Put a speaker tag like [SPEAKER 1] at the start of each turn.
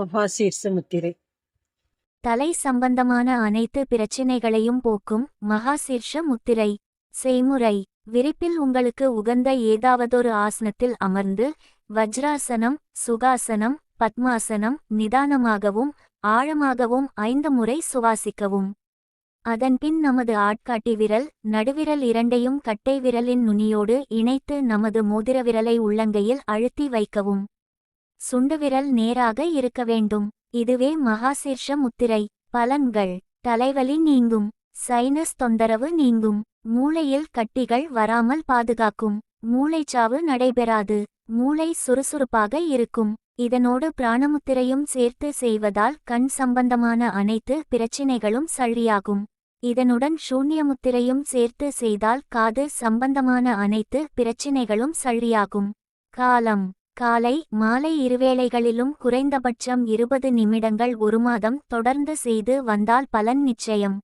[SPEAKER 1] மகாசீர்ஷ முத்திரை
[SPEAKER 2] தலை சம்பந்தமான அனைத்து பிரச்சினைகளையும் போக்கும் மகாசீர்ஷ முத்திரை செய்முறை. விரிப்பில் உங்களுக்கு உகந்த ஏதாவதொரு ஆசனத்தில் அமர்ந்து வஜ்ராசனம் சுகாசனம் பத்மாசனம் நிதானமாகவும் ஆழமாகவும் ஐந்து முறை சுவாசிக்கவும். அதன்பின் நமது ஆட்காட்டி விரல் நடுவிரல் இரண்டையும் கட்டை விரலின் நுனியோடு இணைத்து நமது மோதிர விரலை உள்ளங்கையில் அழுத்தி வைக்கவும். சுண்டுவிரல் நேராக இருக்க வேண்டும். இதுவே மகாசீர்ஷ முத்திரை. பலன்கள். தலைவலி நீங்கும். சைனஸ் தொந்தரவு நீங்கும். மூளையில் கட்டிகள் வராமல் பாதுகாக்கும். மூளைச்சாவு நடைபெறாது. மூளை சுறுசுறுப்பாக இருக்கும். இதனோடு பிராணமுத்திரையும் சேர்த்து செய்வதால் கண் சம்பந்தமான அனைத்து பிரச்சினைகளும் சழியாகும் இதனுடன் சூன்யமுத்திரையும் சேர்த்து செய்தால் காது சம்பந்தமான அனைத்து பிரச்சினைகளும் சழியாகும் காலம். காலை மாலை இருவேளைகளிலும் குறைந்தபட்சம் இருபது நிமிடங்கள் ஒரு மாதம் தொடர்ந்து செய்து வந்தால் பலன் நிச்சயம்.